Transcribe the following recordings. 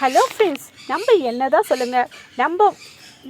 Hello friends நம்ம என்ன தான் சொல்லுங்கள் நம்ம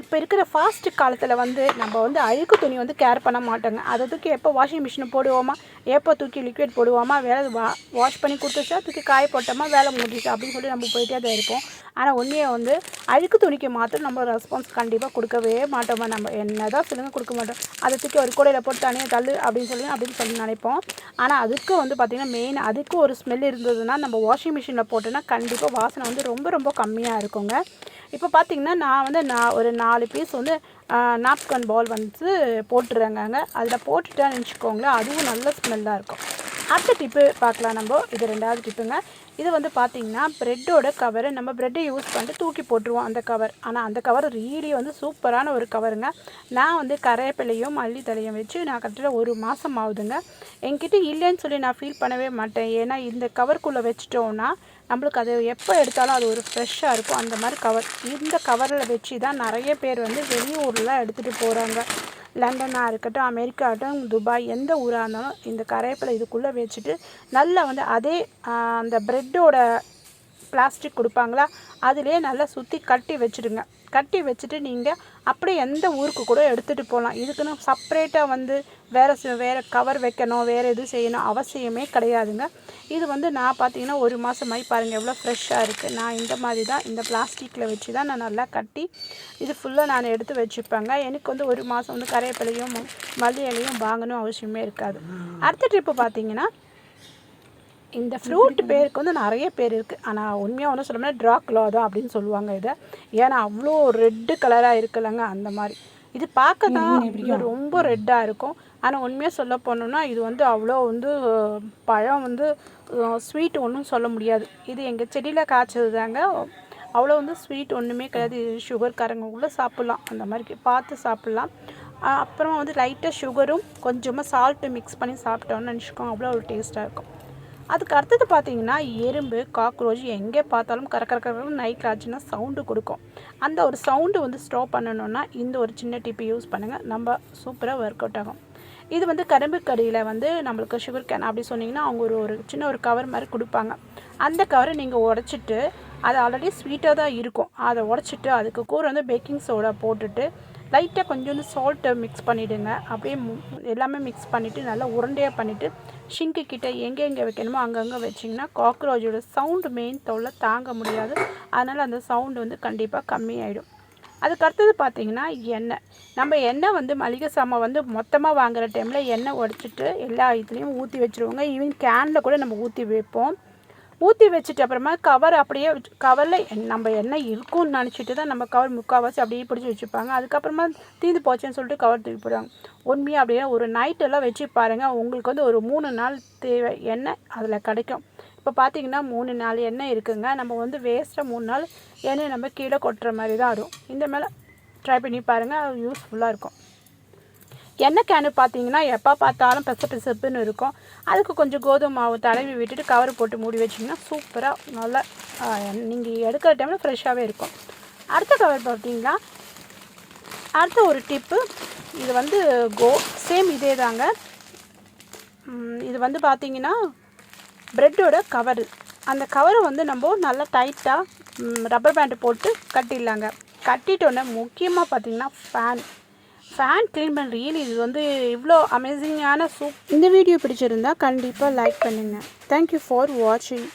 இப்போ இருக்கிற ஃபாஸ்ட் காலத்தில் வந்து நம்ம வந்து அழுக்கு துணி வந்து கேர் பண்ண மாட்டோங்க. அதை தூக்கி எப்போ வாஷிங் மிஷினை போடுவோமா? எப்போ தூக்கி லிக்விட் போடுவோமா? வேலை வா வாஷ் பண்ணி கொடுத்துச்சா தூக்கி காய போட்டோமா? வேலை முடிஞ்சிச்சு? அப்படின்னு சொல்லி நம்ம போயிட்டே தான் இருப்போம். ஆனால் உண்மையை வந்து அழுக்கு துணிக்கு மாத்திரம் நம்ம ரெஸ்பான்ஸ் கண்டிப்பாக கொடுக்கவே மாட்டோமா? நம்ம என்ன தான் சொல்லுங்கள் கொடுக்க மாட்டோம். அதை தூக்கி ஒரு கூடையில் போட்டு தனியாக தள்ளு அப்படின்னு சொல்லி அப்படின்னு சொல்லி நினைப்போம். ஆனால் அதுக்கு வந்து பார்த்திங்கன்னா மெயின் அதுக்கு ஒரு ஸ்மெல் இருந்ததுன்னா நம்ம வாஷிங் மிஷினில் போட்டோன்னா கண்டிப்பாக வாசனை வந்து ரொம்ப ரொம்ப கம்மியாக இருக்குங்க. இப்போ பார்த்தீங்கன்னா நான் வந்து நான் ஒரு நாலு பீஸ் வந்து நாப்கன் பால் வந்து போட்டுருங்க அதில் போட்டுட்டேன்னு நினச்சிக்கோங்களேன் அதுவும் நல்ல ஸ்மெல்லாக இருக்கும். அடுத்த டிப்பு பார்க்கலாம் நம்ம. இது ரெண்டாவது டிப்புங்க இது வந்து பார்த்திங்கன்னா ப்ரெட்டோட கவரு நம்ம ப்ரெட்டை யூஸ் பண்ணிட்டு தூக்கி போட்டுருவோம் அந்த கவர் ஆனால் அந்த கவர் ரீலி வந்து சூப்பரான ஒரு கவருங்க நான் வந்து கரையப்பிலையும் மல்லித்தலையும் வச்சு நான் கரெக்டாக ஒரு மாதம் ஆகுதுங்க. என்கிட்ட இல்லைன்னு சொல்லி நான் ஃபீல் பண்ணவே மாட்டேன். ஏன்னா இந்த கவருக்குள்ளே வச்சிட்டோன்னா நம்மளுக்கு அது எப்போ எடுத்தாலும் அது ஒரு ஃப்ரெஷ்ஷாக இருக்கும். அந்த மாதிரி கவர் இந்த கவரில் வச்சு தான் நிறைய பேர் வந்து வெளியூரில் எடுத்துகிட்டு போகிறாங்க லண்டனாக இருக்கட்டும் அமெரிக்கா இருக்கட்டும் துபாய் எந்த ஊராக இருந்தாலும் இந்த கரையப்பில் இதுக்குள்ளே வச்சுட்டு நல்லா வந்து அதே அந்த ப்ரெட்டோட பிளாஸ்டிக் கொடுப்பாங்களா? அதிலே நல்லா சுற்றி கட்டி வச்சுடுங்க கட்டி வச்சுட்டு நீங்கள் அப்படியே எந்த ஊருக்கு கூட எடுத்துகிட்டு போகலாம் இதுக்குன்னு செப்ரேட்டாக வந்து வேறு வேறு கவர் வைக்கணும் வேறு எதுவும் செய்யணும் அவசியமே கிடையாதுங்க. இது வந்து நான் பார்த்தீங்கன்னா ஒரு மாதமாகி பாருங்கள் எவ்வளோ ஃப்ரெஷ்ஷாக இருக்குது நான் இந்த மாதிரி தான் இந்த பிளாஸ்டிக்கில் வச்சு தான் நான் நல்லா கட்டி இது ஃபுல்லாக நான் எடுத்து வச்சுப்பேங்க. எனக்கு வந்து ஒரு மாதம் வந்து கரையப்பிலையும் மல்லி இலையும் வாங்கணும் அவசியமே இருக்காது. அடுத்த ட்ரிப்பு பார்த்தீங்கன்னா இந்த ஃப்ரூட் பேருக்கு வந்து நிறைய பேர் இருக்குது ஆனால் உண்மையாக ஒன்றும் சொல்லணும்னா ட்ராக்லோ தான் அப்படின்னு சொல்லுவாங்க இதை. ஏன்னா அவ்வளோ ரெட்டு கலராக இருக்குல்லங்க அந்த மாதிரி. இது பார்க்க தான் ரொம்ப ரெட்டாக இருக்கும். ஆனால் உண்மையாக சொல்ல போனோம்னா இது வந்து அவ்வளோ வந்து பழம் வந்து ஸ்வீட் ஒன்றும் சொல்ல முடியாது. இது எங்கள் செடியில் காய்ச்சது தாங்க அவ்வளோ வந்து ஸ்வீட் ஒன்றுமே கிடையாது. இது சுகர் காரங்க சாப்பிட்லாம். அந்த மாதிரி பார்த்து சாப்பிட்லாம். அப்புறம் வந்து லைட்டாக சுகரும் கொஞ்சமாக சால்ட்டு மிக்ஸ் பண்ணி சாப்பிட்டோன்னு நினச்சிக்கோங்க. அவ்வளோ ஒரு டேஸ்ட்டாக இருக்கும். அதுக்கு அடுத்தது பார்த்தீங்கன்னா எறும்பு காக்ரோச் எங்கே பார்த்தாலும் கரக்கர நைட் ஆச்சுன்னா சவுண்டு கொடுக்கும். அந்த ஒரு சவுண்டு வந்து ஸ்டாப் பண்ணணுன்னா இந்த ஒரு சின்ன டிப்பு யூஸ் பண்ணுங்கள் நம்ம சூப்பராக ஒர்க் அவுட் ஆகும். இது வந்து கரும்பு கடியில் வந்து நம்மளுக்கு சுகர் கேன் அப்படி சொன்னிங்கன்னா அவங்க ஒரு ஒரு சின்ன ஒரு கவர் மாதிரி கொடுப்பாங்க. அந்த கவரை நீங்கள் உடச்சிட்டு அது ஆல்ரெடி ஸ்வீட்டாக தான் இருக்கும். அதை உடச்சிட்டு அதுக்கு கூட வந்து பேக்கிங் சோடா போட்டுட்டு லைட்டாக கொஞ்சோண்டு சால்ட்டை மிக்ஸ் பண்ணிவிடுங்க அப்படியே எல்லாமே மிக்ஸ் பண்ணிவிட்டு நல்லா உருண்டையாக பண்ணிவிட்டு ஷிங்கு கிட்டே எங்கே எங்கே வைக்கணுமோ அங்கங்கே வச்சிங்கன்னா காக்ரோச்சோட சவுண்டு மெயின் தொல்லை தாங்க முடியாது. அதனால் அந்த சவுண்டு வந்து கண்டிப்பாக கம்மியாயிடும். அதுக்கு அடுத்தது பார்த்திங்கன்னா எண்ணெய். நம்ம எண்ணெய் வந்து மளிகை சாமான் வந்து மொத்தமாக வாங்குகிற டைமில் எண்ணெய் உடச்சிட்டு எல்லா இதுலேயும் ஊற்றி வச்சுருவோங்க. ஈவன் கேனில் கூட நம்ம ஊற்றி வைப்போம். ஊற்றி வச்சுட்டு அப்புறமா கவர் அப்படியே கவரில் நம்ம எண்ணெய் இருக்கும்னு நினச்சிட்டு தான் நம்ம கவர் முக்கால்வாசி அப்படியே பிடிச்சி வச்சுப்பாங்க. அதுக்கப்புறமா தீந்து போச்சேன்னு சொல்லிட்டு கவர் தூக்கி போடுவாங்க. உண்மையாக அப்படியே ஒரு நைட்டெல்லாம் வச்சு பாருங்கள் உங்களுக்கு வந்து ஒரு மூணு நாள் தேவை எண்ணெய் அதில் கிடைக்கும். இப்போ பார்த்தீங்கன்னா மூணு நாள் எண்ணெய் இருக்குங்க. நம்ம வந்து வேஸ்ட்டாக மூணு நாள் எண்ணெய் நம்ம கீழே கொட்டுற மாதிரி தான் வரும் இந்த மேலே ட்ரை பண்ணி பாருங்கள் அது யூஸ்ஃபுல்லாக இருக்கும். எண்ணெய் கேனு பார்த்தீங்கன்னா எப்போ பார்த்தாலும் பெச பிசப்புன்னு இருக்கும். அதுக்கு கொஞ்சம் கோதுமை மாவு தடவி விட்டுட்டு கவர் போட்டு மூடி வச்சிங்கன்னா சூப்பராக நல்லா நீங்கள் எடுக்கிற டைமில் ஃப்ரெஷ்ஷாகவே இருக்கும். அடுத்த கவர் பார்த்தீங்கன்னா அடுத்த ஒரு டிப்பு இது வந்து கோ சேம் இதே தாங்க. இது வந்து பார்த்தீங்கன்னா ப்ரெட்டோட கவரு அந்த கவரை வந்து நம்ம நல்லா டைட்டாக ரப்பர் பேண்டு போட்டு கட்டிடலாங்க. கட்டிட்டோன்னே முக்கியமாக பார்த்தீங்கன்னா ஃபேன் ஃபேன் க்ளீன் பண்ண ரியல் இது வந்து இவ்வளோ அமேசிங்கான சூப் இந்த வீடியோ பிடிச்சிருந்தா கண்டிப்பாக லைக் பண்ணுங்கள் தேங்க்யூ ஃபார் வாட்சிங்